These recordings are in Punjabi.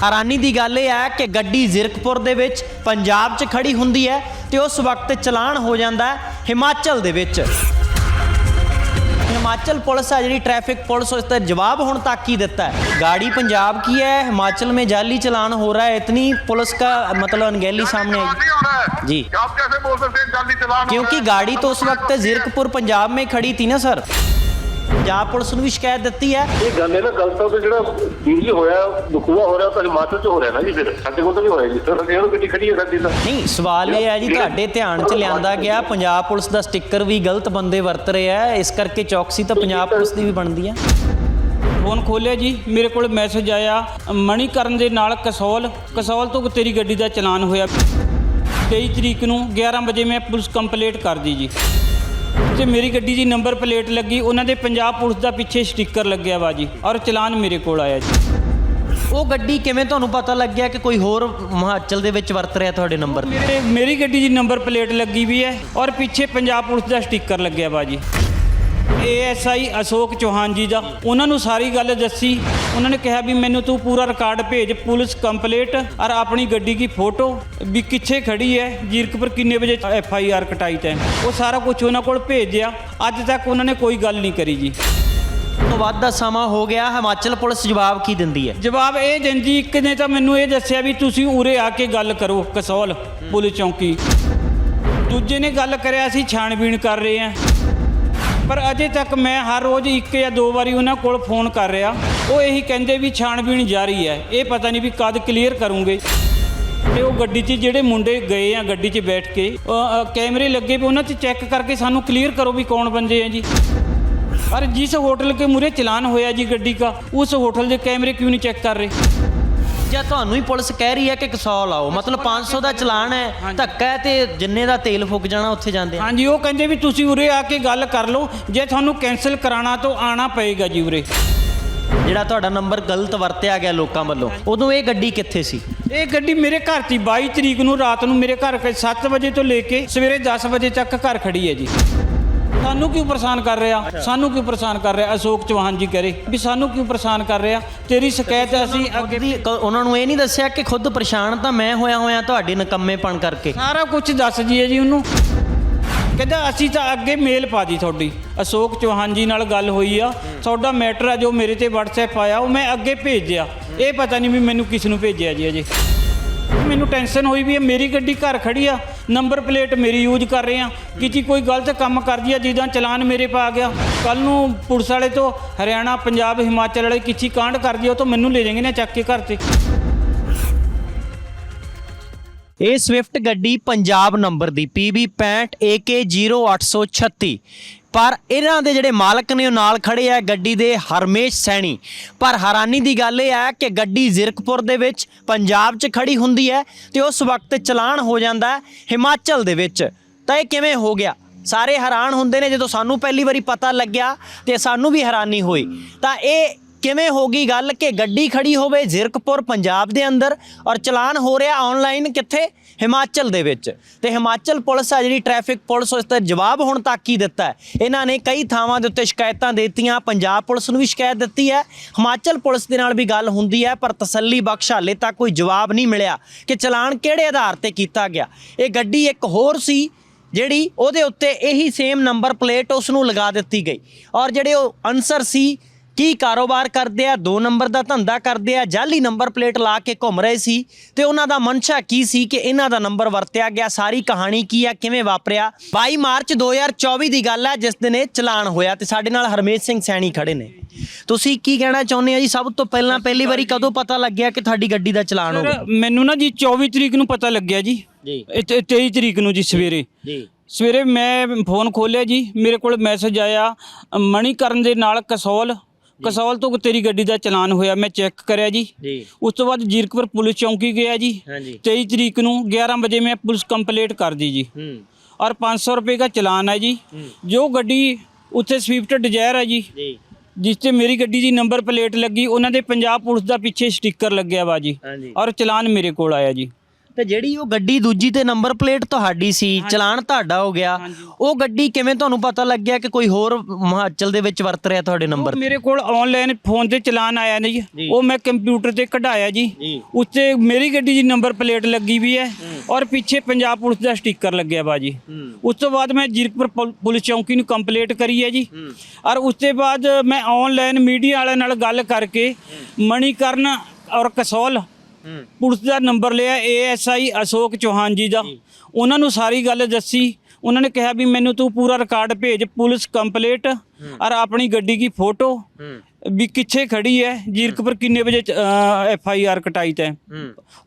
ਹੈਰਾਨੀ ਦੀ ਗੱਲ ਇਹ ਹੈ ਕਿ ਗੱਡੀ ਜ਼ਿਰਕਪੁਰ ਦੇ ਵਿੱਚ ਪੰਜਾਬ 'ਚ ਖੜੀ ਹੁੰਦੀ ਹੈ ਤੇ ਉਸ ਵਕਤ ਚਲਾਨ ਹੋ ਜਾਂਦਾ ਹੈ ਹਿਮਾਚਲ ਦੇ ਵਿੱਚ ਹਿਮਾਚਲ ਪੁਲਿਸ ਆ ਜਿਹੜੀ ਟ੍ਰੈਫਿਕ ਪੁਲਿਸ ਉਸ ਤੇ ਜਵਾਬ ਹੁਣ ਤੱਕ ਹੀ ਦਿੱਤਾ है गाड़ी पंजाब की है हिमाचल में जाली चलान हो रहा है इतनी पुलिस का मतलब अनगहली सामने आई नहीं हो रहा है जी। आप कैसे बोल सकते हैं जाली चलान हो क्योंकि रहा है? गाड़ी तो उस वक्त जीरकपुर पंजाब में खड़ी थी ना सर ਪੰਜਾਬ ਪੁਲਿਸ ਨੂੰ ਵੀ ਸ਼ਿਕਾਇਤ ਦਿੱਤੀ ਹੈ। ਇਹ ਗੱਲ ਹੈ ਨਾ ਗੱਲ ਤਾਂ ਜਿਹੜਾ ਬਿਜਲੀ ਹੋਇਆ ਦੁਖੂਆ ਹੋ ਰਿਹਾ ਤਾਂ ਹਿਮਾਚਲ ਚ ਹੋ ਰਿਹਾ ਨਾ ਜੀ ਫਿਰ। ਸਾਡੇ ਕੋਲ ਤਾਂ ਨਹੀਂ ਹੋਇਆ ਜੀ। ਸਰ ਕੋਲ ਗੱਡੀ ਖੜੀ ਹੈ ਸਾਡੀ ਤਾਂ। ਨਹੀਂ ਸਵਾਲ ਇਹ ਹੈ ਜੀ ਤੁਹਾਡੇ ਧਿਆਨ 'ਚ ਲਿਆਂਦਾ ਗਿਆ ਪੰਜਾਬ ਪੁਲਿਸ ਦਾ ਸਟicker ਵੀ ਗਲਤ ਬੰਦੇ ਵਰਤ ਰਹੇ ਆ ਇਸ ਕਰਕੇ ਚੌਕਸੀ ਤਾਂ ਪੰਜਾਬ ਪੁਲਿਸ ਦੀ ਵੀ ਬਣਦੀ ਹੈ। ਫੋਨ ਖੋਲਿਆ ਜੀ ਮੇਰੇ ਕੋਲ ਮੈਸੇਜ ਆਇਆ ਮਣੀਕਰਨ ਦੇ ਨਾਲ ਕਸੌਲ ਕਸੌਲ ਤੋਂ ਤੇਰੀ ਗੱਡੀ ਦਾ ਚਲਾਨ ਹੋਇਆ। 23 ਤਰੀਕ ਨੂੰ 11 ਵਜੇ ਮੈਂ ਪੁਲਿਸ ਕੰਪਲੀਟ ਕਰ ਦੀ ਜੀ। ਤੇ ਮੇਰੀ ਗੱਡੀ ਦੀ ਨੰਬਰ ਪਲੇਟ ਲੱਗੀ ਉਹਨਾਂ ਦੇ ਪੰਜਾਬ ਪੁਲਿਸ ਦਾ ਪਿੱਛੇ ਸਟicker ਲੱਗਿਆ ਵਾ ਜੀ ਔਰ ਚਲਾਨ ਮੇਰੇ ਕੋਲ ਆਇਆ ਜੀ। ਉਹ ਗੱਡੀ ਕਿਵੇਂ ਤੁਹਾਨੂੰ ਪਤਾ ਲੱਗਿਆ ਕਿ ਕੋਈ ਹੋਰ ਹਿਮਾਚਲ ਦੇ ਵਿੱਚ ਵਰਤ ਰਿਹਾ ਤੁਹਾਡੇ ਨੰਬਰ ਤੇ? ਮੇਰੇ ਮੇਰੀ ਗੱਡੀ ਦੀ ਨੰਬਰ ਪਲੇਟ ਲੱਗੀ ਵੀ ਹੈ ਔਰ ਪਿੱਛੇ ਪੰਜਾਬ ਪੁਲਿਸ ਦਾ ਸਟicker ਲੱਗਿਆ ਵਾ ਜੀ। ਏਐਸਆਈ ਅਸ਼ੋਕ ਚੌਹਾਨ ਜੀ ਦਾ। ਉਹਨਾਂ ਨੂੰ ਸਾਰੀ ਗੱਲ ਦੱਸੀ। ਉਹਨਾਂ ਨੇ ਕਿਹਾ ਵੀ ਮੈਨੂੰ ਤੂੰ ਪੂਰਾ ਰਿਕਾਰਡ ਭੇਜ ਪੁਲਿਸ ਕੰਪਲੀਟ ਔਰ ਆਪਣੀ ਗੱਡੀ ਦੀ ਫੋਟੋ। ਵੀ ਕਿੱਥੇ ਖੜੀ ਹੈ ਜੀਰਕਪੁਰ ਕਿੰਨੇ ਵਜੇ ਐਫ ਆਈ ਆਰ ਕਟਾਈ ਤੈਂ। ਉਹ ਸਾਰਾ ਕੁਝ ਉਹਨਾਂ ਕੋਲ ਭੇਜਿਆ। ਅੱਜ ਤੱਕ ਉਹਨਾਂ ਨੇ ਕੋਈ ਗੱਲ ਨਹੀਂ ਕਰੀ ਜੀ। ਤੋਂ ਵੱਧ ਦਾ ਸਮਾਂ ਹੋ ਗਿਆ। ਹਿਮਾਚਲ ਪੁਲਿਸ ਜਵਾਬ ਕੀ ਦਿੰਦੀ ਹੈ ਜਵਾਬ ਇਹ ਦਿੰਦੀ ਇੱਕ ਨੇ ਤਾਂ ਮੈਨੂੰ ਇਹ ਦੱਸਿਆ ਵੀ ਤੁਸੀਂ ਉਰੇ ਆ ਕੇ ਗੱਲ ਕਰੋ ਕਸੌਲ ਪੁਲਿਸ ਚੌਂਕੀ। ਦੂਜੇ ਨੇ ਗੱਲ ਕਰਿਆ ਅਸੀਂ ਛਾਣਬੀਣ ਕਰ ਰਹੇ ਹਾਂ ਪਰ ਅਜੇ ਤੱਕ ਮੈਂ ਹਰ ਰੋਜ਼ ਇੱਕ ਜਾਂ ਦੋ ਵਾਰੀ ਉਹਨਾਂ ਕੋਲ ਫੋਨ ਕਰ ਰਿਹਾ। ਉਹ ਇਹੀ ਕਹਿੰਦੇ ਵੀ ਛਾਣਬੀਣ ਜਾਰੀ ਹੈ। ਇਹ ਪਤਾ ਨਹੀਂ ਵੀ ਕਦ ਕਲੀਅਰ ਕਰੂੰਗੇ। ਤੇ ਉਹ ਗੱਡੀ 'ਚ ਜਿਹੜੇ ਮੁੰਡੇ ਗਏ ਆ ਗੱਡੀ 'ਚ ਬੈਠ ਕੇ ਕੈਮਰੇ ਲੱਗੇ ਵੀ ਉਹਨਾਂ 'ਚ ਚੈੱਕ ਕਰਕੇ ਸਾਨੂੰ ਕਲੀਅਰ ਕਰੋ ਵੀ ਕੌਣ ਬੰਦੇ ਆ ਜੀ। ਪਰ ਜਿਸ ਹੋਟਲ ਕੇ ਮੂਰੇ ਚਲਾਨ ਹੋਇਆ ਜੀ ਗੱਡੀ ਦਾ, ਉਸ ਹੋਟਲ ਦੇ ਕੈਮਰੇ ਕਿਉਂ ਨਹੀਂ ਚੈੱਕ ਕਰ ਰਹੇ? ਜਾਂ ਤੁਹਾਨੂੰ ਹੀ ਪੁਲਿਸ ਕਹਿ ਰਹੀ ਹੈ ਕਿ 100 ਲਾਓ। ਮਤਲਬ 500 ਦਾ ਚਲਾਨ ਹੈ ਧੱਕਾ ਹੈ ਤੇ ਜਿੰਨੇ ਦਾ ਤੇਲ ਫੁੱਕ ਜਾਣਾ ਉੱਥੇ ਜਾਂਦੇ ਆ। ਹਾਂਜੀ ਉਹ ਕਹਿੰਦੇ ਵੀ ਤੁਸੀਂ ਉਰੇ ਆ ਕੇ ਗੱਲ ਕਰ ਲਓ ਜੇ ਤੁਹਾਨੂੰ ਕੈਨਸਲ ਕਰਾਣਾ ਤਾਂ ਆਣਾ ਪਏਗਾ ਜੀ ਉਰੇ। ਜਿਹੜਾ ਤੁਹਾਡਾ ਨੰਬਰ ਗਲਤ ਵਰਤਿਆ ਗਿਆ ਲੋਕਾਂ ਵੱਲੋਂ ਉਦੋਂ ਇਹ ਗੱਡੀ ਕਿੱਥੇ ਸੀ? ਇਹ ਗੱਡੀ ਮੇਰੇ ਘਰ ਦੀ 22 ਤਰੀਕ ਨੂੰ ਰਾਤ ਨੂੰ ਮੇਰੇ ਘਰ 7 ਵਜੇ ਤੋਂ ਲੈ ਕੇ ਸਵੇਰੇ 10 ਵਜੇ ਤੱਕ ਘਰ ਖੜੀ ਹੈ ਜੀ। ਸਾਨੂੰ ਕਿਉਂ ਪਰੇਸ਼ਾਨ ਕਰ ਰਿਹਾ? ਸਾਨੂੰ ਕਿਉਂ ਪਰੇਸ਼ਾਨ ਕਰ ਰਿਹਾ? ਅਸ਼ੋਕ ਚੌਹਾਨ ਜੀ ਕਰੇ ਵੀ ਸਾਨੂੰ ਕਿਉਂ ਪਰੇਸ਼ਾਨ ਕਰ ਰਿਹਾ? ਤੇਰੀ ਸ਼ਿਕਾਇਤ ਅਸੀਂ ਅੱਗੇ ਉਹਨਾਂ ਨੂੰ ਇਹ ਨਹੀਂ ਦੱਸਿਆ ਕਿ ਖੁਦ ਪਰੇਸ਼ਾਨ ਤਾਂ ਮੈਂ ਹੋਇਆ ਹੋਇਆ ਤੁਹਾਡੇ ਨਕੰਮੇਪਣ ਕਰਕੇ। ਸਾਰਾ ਕੁਝ ਦੱਸ ਦਈਏ ਜੀ ਉਹਨੂੰ। ਕਹਿੰਦਾ ਅਸੀਂ ਤਾਂ ਅੱਗੇ ਮੇਲ ਪਾ ਦੀ ਤੁਹਾਡੀ। ਅਸ਼ੋਕ ਚੌਹਾਨ ਜੀ ਨਾਲ ਗੱਲ ਹੋਈ ਆ। ਤੁਹਾਡਾ ਮੈਟਰ ਆ ਜੋ ਮੇਰੇ ਤੇ WhatsApp ਆਇਆ ਉਹ ਮੈਂ ਅੱਗੇ ਭੇਜਿਆ। ਇਹ ਪਤਾ ਨਹੀਂ ਵੀ ਮੈਨੂੰ ਕਿਸ ਨੂੰ ਭੇਜਿਆ ਜੀ ਅਜੇ। ਮੈਨੂੰ ਟੈਨਸ਼ਨ ਹੋਈ ਵੀ ਇਹ ਮੇਰੀ ਗੱਡੀ ਘਰ ਖੜੀ ਆ, ਨੰਬਰ ਪਲੇਟ ਮੇਰੀ ਯੂਜ਼ ਕਰ ਰਹੇ ਆ। ਕਿਤੇ ਕੋਈ ਗਲਤ ਕੰਮ ਕਰਦੀ ਆ, ਜਿੱਦਾਂ ਚਲਾਨ ਮੇਰੇ ਪਾ ਗਿਆ। ਕੱਲ ਨੂੰ ਪੁਲਿਸ ਵਾਲੇ ਤੋਂ ਹਰਿਆਣਾ, ਪੰਜਾਬ, ਹਿਮਾਚਲ ਵਾਲੇ ਕਿਛੀ ਕਾਂਡ ਕਰਦੀ ਆ ਉਹ ਤੋਂ ਮੈਨੂੰ ਲੈ ਜਾਣਗੇ ਨਾ ਚੱਕ ਕੇ ਘਰ ਤੇ। ਇਹ ਸਵਿਫਟ ਗੱਡੀ ਪੰਜਾਬ ਨੰਬਰ ਦੀ PB 65 AK0836 ਪਰ ਇਹਨਾਂ ਦੇ ਜਿਹੜੇ ਮਾਲਕ ਨੇ, ਉਹ ਨਾਲ ਖੜੇ ਆ ਗੱਡੀ ਦੇ ਹਰਮੇਸ਼ ਸੈਣੀ। ਪਰ ਹੈਰਾਨੀ ਦੀ ਗੱਲ ਇਹ ਹੈ ਕਿ ਗੱਡੀ ਜ਼ਿਰਕਪੁਰ ਦੇ ਵਿੱਚ ਪੰਜਾਬ 'ਚ ਖੜੀ ਹੁੰਦੀ ਹੈ ਤੇ ਉਸ ਵਕਤ ਚਲਾਨ ਹੋ ਜਾਂਦਾ ਹਿਮਾਚਲ ਦੇ ਵਿੱਚ। ਤਾਂ ਇਹ ਕਿਵੇਂ ਹੋ ਗਿਆ? ਸਾਰੇ ਹੈਰਾਨ ਹੁੰਦੇ ਨੇ ਜਦੋਂ ਸਾਨੂੰ ਪਹਿਲੀ ਵਾਰੀ ਪਤਾ ਲੱਗਿਆ ਤੇ ਸਾਨੂੰ ਵੀ ਹੈਰਾਨੀ ਹੋਈ। ਤਾਂ ਇਹ ਕਿਵੇਂ ਹੋ ਗਈ ਗੱਲ ਕਿ ਗੱਡੀ ਖੜੀ ਹੋਵੇ ਜ਼ਿਰਕਪੁਰ, ਪੰਜਾਬ ਦੇ ਅੰਦਰ ਔਰ ਚਲਾਨ ਹੋ ਰਿਹਾ ਆਨਲਾਈਨ ਕਿੱਥੇ? ਹਿਮਾਚਲ ਦੇ ਵਿੱਚ। ਤੇ ਹਿਮਾਚਲ ਪੁਲਿਸ ਆ ਜਿਹੜੀ ਟ੍ਰੈਫਿਕ ਪੁਲਿਸ, ਉਸ ਤੇ ਜਵਾਬ ਹੁਣ ਤੱਕ ਹੀ ਦਿੱਤਾ ਹੈ। ਇਹਨਾਂ ਨੇ ਕਈ ਥਾਵਾਂ ਦੇ ਉੱਤੇ ਸ਼ਿਕਾਇਤਾਂ ਦਿੱਤੀਆਂ, ਪੰਜਾਬ ਪੁਲਿਸ ਨੂੰ ਵੀ ਸ਼ਿਕਾਇਤ ਦਿੱਤੀ ਹੈ। ਹਿਮਾਚਲ ਪੁਲਿਸ ਦੇ ਨਾਲ ਵੀ ਗੱਲ ਹੁੰਦੀ ਹੈ, ਪਰ ਤਸੱਲੀ ਬਖਸ਼ ਹਾਲੇ ਤੱਕ ਕੋਈ ਜਵਾਬ ਨਹੀਂ ਮਿਲਿਆ ਕਿ ਚਲਾਨ ਕਿਹੜੇ ਆਧਾਰ ਤੇ ਕੀਤਾ ਗਿਆ। ਇਹ ਗੱਡੀ ਇੱਕ ਹੋਰ ਸੀ, ਜਿਹੜੀ ਉਹਦੇ ਉੱਤੇ ਇਹੀ ਸੇਮ ਨੰਬਰ ਪਲੇਟ ਉਸ ਨੂੰ ਲਗਾ ਦਿੱਤੀ ਗਈ। ਔਰ ਜਿਹੜੇ ਉਹ ਅਨਸਰ ਸੀ ਕੀ ਕਾਰੋਬਾਰ ਕਰਦੇ ਆ? ਦੋ ਨੰਬਰ ਦਾ ਧੰਦਾ ਕਰਦੇ ਆ। ਜਾਲੀ ਨੰਬਰ ਪਲੇਟ ਲਾ ਕੇ ਘੁੰਮ ਰਹੇ ਸੀ ਤੇ ਉਹਨਾਂ ਦਾ ਮਨਸ਼ਾ ਕੀ ਸੀ ਕਿ ਇਹਨਾਂ ਦਾ ਨੰਬਰ ਵਰਤਿਆ ਗਿਆ? ਸਾਰੀ ਕਹਾਣੀ ਕੀ ਆ? ਕਿਵੇਂ ਵਾਪਰਿਆ? 22 ਮਾਰਚ 2024 ਦੀ ਗੱਲ ਹੈ ਜਿਸ ਦਿਨ ਇਹ ਚਲਾਨ ਹੋਇਆ ਤੇ ਸਾਡੇ ਨਾਲ ਹਰਮੇਸ਼ ਸਿੰਘ ਸੈਣੀ ਖੜੇ ਨੇ। ਤੁਸੀਂ ਕੀ ਕਹਿਣਾ ਚਾਹੁੰਦੇ ਆ ਜੀ? ਸਭ ਤੋਂ ਪਹਿਲਾਂ ਪਹਿਲੀ ਵਾਰੀ ਕਦੋਂ ਪਤਾ ਲੱਗਿਆ ਕਿ ਤੁਹਾਡੀ ਗੱਡੀ ਦਾ ਚਲਾਨ ਹੋ ਗਿਆ? ਮੈਨੂੰ ਨਾ ਜੀ 24 ਤਰੀਕ ਨੂੰ ਪਤਾ ਲੱਗਿਆ ਜੀ। ਜੀ। ਇਹ ਤੇ- 23 ਤਰੀਕ ਨੂੰ ਜੀ ਸਵੇਰੇ। ਜੀ। ਸਵੇਰੇ ਮੈਂ ਫੋਨ ਖੋਲਿਆ ਜੀ। ਮੇਰੇ ਕੋਲ ਮੈਸੇਜ ਆਇਆ ਮਣੀਕਰਨ ਦੇ ਨਾਲ ਕਸੌਲ ਕਸੌਲ ਤੋਂ ਤੇਰੀ ਗੱਡੀ ਦਾ ਚਲਾਨ ਹੋਇਆ ਮੈਂ ਚੈੱਕ ਕਰਿਆ ਜੀ। ਜੀ। ਉਸ ਤੋਂ ਬਾਅਦ ਜੀਰਕਪੁਰ ਪੁਲਿਸ ਚੌਂਕੀ ਗਿਆ ਜੀ। ਹਾਂਜੀ। 23 ਤਰੀਕ ਨੂੰ 11 ਵਜੇ ਮੈਂ ਪੁਲਿਸ ਕੰਪਲੀਟ ਕਰ ਦੀ ਜੀ। ਹੂੰ। ਔਰ 500 ਰੁਪਏ ਦਾ ਚਲਾਨ ਹੈ ਜੀ। ਜੋ ਗੱਡੀ ਉੱਥੇ ਸਵਿਫਟ ਡਿਜ਼ਾਇਰ ਹੈ ਜੀ। ਜੀ। ਜਿਸ ਤੇ ਮੇਰੀ ਗੱਡੀ ਦੀ ਨੰਬਰ ਪਲੇਟ ਲੱਗੀ ਉਹਨਾਂ ਦੇ ਪੰਜਾਬ ਪੁਲਿਸ ਦਾ ਪਿੱਛੇ ਸਟicker ਲੱਗਿਆ ਵਾ ਜੀ। ਔਰ ਚਲਾਨ ਮੇਰੇ ਕੋਲ ਆਇਆ ਜੀ। ਤੇ ਜਿਹੜੀ ਉਹ ਗੱਡੀ ਦੂਜੀ ਤੇ ਨੰਬਰ ਪਲੇਟ ਤੁਹਾਡੀ ਸੀ ਚਲਾਨ ਤੁਹਾਡਾ ਹੋ ਗਿਆ ਉਹ ਗੱਡੀ ਕਿਵੇਂ ਤੁਹਾਨੂੰ ਪਤਾ ਲੱਗਿਆ ਕਿ ਕੋਈ ਹੋਰ ਹਿਮਾਚਲ ਦੇ ਵਿੱਚ ਵਰਤ ਰਿਹਾ ਤੁਹਾਡੇ ਨੰਬਰ ਮੇਰੇ ਕੋਲ ਆਨਲਾਈਨ ਫੋਨ ਤੇ ਚਲਾਨ ਆਇਆ ਨਾ ਜੀ। ਉਹ ਮੈਂ ਕੰਪਿਊਟਰ ਤੇ ਕਢਾਇਆ ਜੀ। ਉੱਤੇ ਮੇਰੀ ਗੱਡੀ ਦੀ ਨੰਬਰ ਪਲੇਟ ਲੱਗੀ ਵੀ ਹੈ ਔਰ ਪਿੱਛੇ ਪੰਜਾਬ ਪੁਲਿਸ ਦਾ ਸਟicker ਲੱਗਿਆ ਬਾਜੀ। ਉਸ ਤੋਂ ਬਾਅਦ ਮੈਂ ਜੀਰਕਪੁਰ ਪੁਲ- ਪੁਲਿਸ ਚੌਂਕੀ ਨੂੰ ਕੰਪਲੀਟ ਕਰੀ ਹੈ ਜੀ। ਔਰ ਉਸ ਤੋਂ ਬਾਅਦ ਮੈਂ ਆਨਲਾਈਨ ਮੀਡੀਆ ਵਾਲਿਆਂ ਨਾਲ ਗੱਲ ਕਰਕੇ ਮਣੀਕਰਨ ਔਰ ਕਸੌਲ ਪੁਲਿਸ ਦਾ ਨੰਬਰ ਲਿਆ ਏਐਸਆਈ ਅਸ਼ੋਕ ਚੌਹਾਨ ਜੀ ਦਾ। ਉਹਨਾਂ ਨੂੰ ਸਾਰੀ ਗੱਲ ਦੱਸੀ। ਉਹਨਾਂ ਨੇ ਕਿਹਾ ਵੀ ਮੈਨੂੰ ਤੂੰ ਪੂਰਾ ਰਿਕਾਰਡ ਭੇਜ ਪੁਲਿਸ ਕੰਪਲੀਟ ਔਰ ਆਪਣੀ ਗੱਡੀ ਦੀ ਫੋਟੋ। ਵੀ ਕਿੱਥੇ ਖੜੀ ਹੈ। ਜੀਰਕਪੁਰ ਕਿੰਨੇ ਵਜੇ ਐਫ ਆਈ ਆਰ ਕਟਾਈ ਤੈਂ।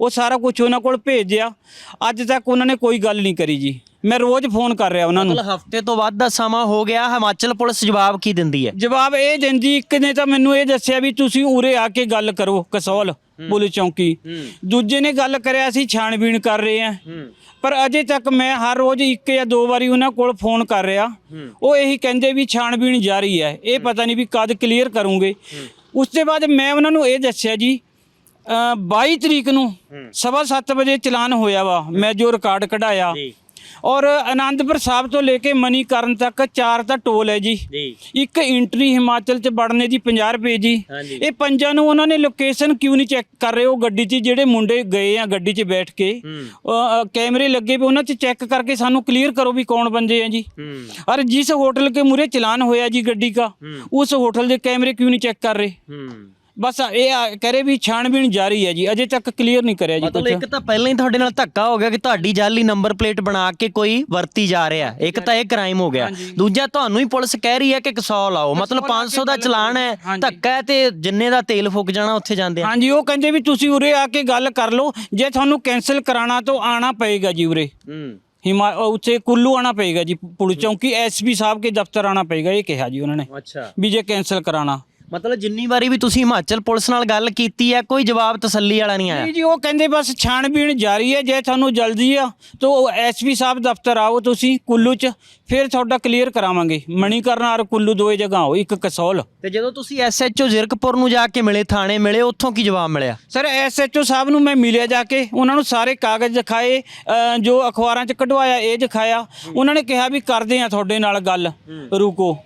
ਉਹ ਸਾਰਾ ਕੁਝ ਉਹਨਾਂ ਕੋਲ ਭੇਜਿਆ। ਅੱਜ ਤੱਕ ਉਹਨਾਂ ਨੇ ਕੋਈ ਗੱਲ ਨਹੀਂ ਕਰੀ ਜੀ। ਮੈਂ ਰੋਜ਼ ਫੋਨ ਕਰ ਰਿਹਾ ਉਹਨਾਂ ਨੂੰ। ਮਤਲਬ ਹਫ਼ਤੇ ਤੋਂ ਵੱਧ ਦਾ ਸਮਾਂ ਹੋ ਗਿਆ ਹਿਮਾਚਲ ਪੁਲਿਸ ਜਵਾਬ ਕੀ ਦਿੰਦੀ ਹੈ ਜਵਾਬ ਇਹ ਦਿੰਦੀ ਇੱਕ ਨੇ ਤਾਂ ਮੈਨੂੰ ਇਹ ਦੱਸਿਆ ਵੀ ਤੁਸੀਂ ਉਰੇ ਆ ਕੇ ਗੱਲ ਕਰੋ ਕਸੌਲ। ਪੁਲਿਸ ਚੌਂਕੀ। ਦੂਜੇ ਨੇ ਗੱਲ ਕਰਿਆ ਅਸੀਂ ਛਾਣਬੀਣ ਕਰ ਰਹੇ ਆ। ਪਰ ਅਜੇ ਤੱਕ ਮੈਂ ਹਰ ਰੋਜ਼ ਇੱਕ ਜਾਂ ਦੋ ਵਾਰੀ ਉਹਨਾਂ ਕੋਲ ਫੋਨ ਕਰ ਰਿਹਾ। ਉਹ ਇਹੀ ਕਹਿੰਦੇ ਵੀ ਛਾਣਬੀਣ ਜਾਰੀ ਹੈ। ਇਹ ਪਤਾ ਨਹੀਂ ਵੀ ਕਦ ਕਲੀਅਰ ਕਰੂੰਗੇ। ਉਸ ਤੋਂ ਬਾਅਦ ਮੈਂ ਉਹਨਾਂ ਨੂੰ ਇਹ ਦੱਸਿਆ ਜੀ ਅ, 22 ਤਰੀਕ ਨੂੰ ਸਵਾ ਸੱਤ ਵਜੇ ਚਲਾਨ ਹੋਇਆ ਵਾ। ਮੈਂ ਜੋ ਰਿਕਾਰਡ ਕਢਾਇਆ। ਔਰ ਆਨੰਦਪੁਰ ਸਾਹਿਬ ਤੋਂ ਲੈ ਕੇ ਮਨੀਕਰਨ ਤੱਕ ਚਾਰ ਤਾਂ ਟੋਲ ਹੈ ਜੀ। ਇੱਕ ਐਂਟਰੀ ਹਿਮਾਚਲ ਚ ਵੜਨੇ ਦੀ 50 ਰੁਪਏ ਜੀ। ਇਹ ਪੰਜਾਂ ਨੂੰ ਉਹਨਾਂ ਨੇ ਲੋਕੇਸ਼ਨ ਕਿਉਂ ਨਹੀਂ ਚੈੱਕ ਕਰ ਰਹੇ ਉਹ ਗੱਡੀ 'ਚ ਜਿਹੜੇ ਮੁੰਡੇ ਗਏ ਆ ਗੱਡੀ 'ਚ ਬੈਠ ਕੇ। ਕੈਮਰੇ ਲੱਗੇ ਵੀ ਉਹਨਾਂ 'ਚ ਚੈੱਕ ਕਰਕੇ ਸਾਨੂੰ ਕਲੀਅਰ ਕਰੋ ਵੀ ਕੌਣ ਬੰਦੇ ਆ ਜੀ। ਔਰ ਜਿਸ ਹੋਟਲ ਕੇ ਮੂਰੇ ਚਲਾਨ ਹੋਇਆ ਜੀ ਗੱਡੀ ਦਾ ਉਸ ਹੋਟਲ ਦੇ ਕੈਮਰੇ ਕਿਉਂ ਨਹੀਂ ਚੈੱਕ ਕਰ ਰਹੇ? ਬਸ ਇਹ ਆ- ਕਹਿ ਰਹੇ ਵੀ ਛਾਣਬੀਣ ਜਾਰੀ ਹੈ ਜੀ ਅਜੇ ਤੱਕ ਕਲੀਅਰ ਨਹੀਂ ਕਰਿਆ ਜੀ ਮਤਲਬ ਕੁਝ ਇੱਕ ਤਾਂ ਪਹਿਲਾਂ ਹੀ ਤੁਹਾਡੇ ਨਾਲ ਧੱਕਾ ਹੋ ਗਿਆ ਕਿ ਤੁਹਾਡੀ ਜਾਲੀ ਨੰਬਰ ਪਲੇਟ ਬਣਾ ਕੇ ਕੋਈ ਵਰਤੀ ਜਾ ਰਿਹਾ ਇੱਕ ਤਾਂ ਇਹ ਕ੍ਰਾਈਮ ਹੋ ਗਿਆ। ਦੂਜਾ ਤੁਹਾਨੂੰ ਹੀ ਪੁਲਿਸ ਕਹਿ ਰਹੀ ਹੈ ਕਿ ਕਸੌਲ ਆਓ ਮਤਲਬ 500 ਦਾ ਚਲਾਨ ਹੈ। ਧੱਕਾ ਹੈ ਤੇ ਜਿੰਨੇ ਦਾ ਤੇਲ ਫੁੱਕ ਜਾਣਾ ਉੱਥੇ ਜਾਂਦੇ ਆ। ਹਾਂਜੀ ਉਹ ਕਹਿੰਦੇ ਵੀ ਤੁਸੀਂ ਉਰੇ ਆ ਕੇ ਗੱਲ ਕਰ ਲਓ। ਜੇ ਤੁਹਾਨੂੰ ਕੈਨਸਲ ਕਰਾਣਾ ਤਾਂ ਆਣਾ ਪਏਗਾ ਜੀ ਉਰੇ। ਹਿਮਾ ਉੱਥੇ ਕੁੱਲੂ ਆਣਾ ਪਏਗਾ ਜੀ ਪੁਲਿਸ ਚੌਂਕੀ ਐਸਪੀ ਸਾਹਿਬ ਕੇ ਦਫ਼ਤਰ ਆਣਾ ਪਏਗਾ ਇਹ ਕਿਹਾ ਜੀ ਉਹਨਾਂ ਨੇ। ਅੱਛਾ। ਵੀ ਜੇ ਕੈਨਸਲ ਕਰਾਣਾ ਮਤਲਬ ਜਿੰਨੀ ਵਾਰੀ ਵੀ ਤੁਸੀਂ ਹਿਮਾਚਲ ਪੁਲਿਸ ਨਾਲ ਗੱਲ ਕੀਤੀ ਹੈ ਕੋਈ ਜਵਾਬ ਤਸੱਲੀ ਵਾਲਾ ਨਹੀਂ ਆਇਆ। ਜੀ ਜੀ ਉਹ ਕਹਿੰਦੇ ਬਸ ਛਾਣਬੀਣ ਜਾਰੀ ਹੈ ਜੇ ਤੁਹਾਨੂੰ ਜਲਦੀ ਆ ਤਾਂ ਐਸਪੀ ਸਾਹਿਬ ਦਫ਼ਤਰ ਆਓ ਤੁਸੀਂ ਕੁੱਲੂ ਚ ਫਿਰ ਤੁਹਾਡਾ ਕਲੀਅਰ ਕਰਾਵਾਂਗੇ। ਮਣੀਕਰਨ ਔਰ ਕੁੱਲੂ ਦੋਏ ਜਗ੍ਹਾ ਹੋ ਇੱਕ ਕਸੌਲ। ਤੇ ਜਦੋਂ ਤੁਸੀਂ ਐਸਐਚਓ ਜ਼ਿਰਕਪੁਰ ਨੂੰ ਜਾ ਕੇ ਮਿਲੇ ਥਾਣੇ ਮਿਲੇ ਉੱਥੋਂ ਕੀ ਜਵਾਬ ਮਿਲਿਆ? ਸਰ ਐਸਐਚਓ ਸਾਹਿਬ ਨੂੰ ਮੈਂ ਮਿਲਿਆ ਜਾ ਕੇ ਉਹਨਾਂ ਨੂੰ ਸਾਰੇ ਕਾਗਜ਼ ਦਿਖਾਏ ਅ, ਜੋ ਅਖਬਾਰਾਂ 'ਚ ਕਢਵਾਇਆ ਇਹ ਦਿਖਾਇਆ। ਉਹਨਾਂ ਨੇ ਕਿਹਾ ਵੀ ਕਰਦੇ ਆ ਤੁਹਾਡੇ ਨਾਲ ਗੱਲ ਰੁਕੋ।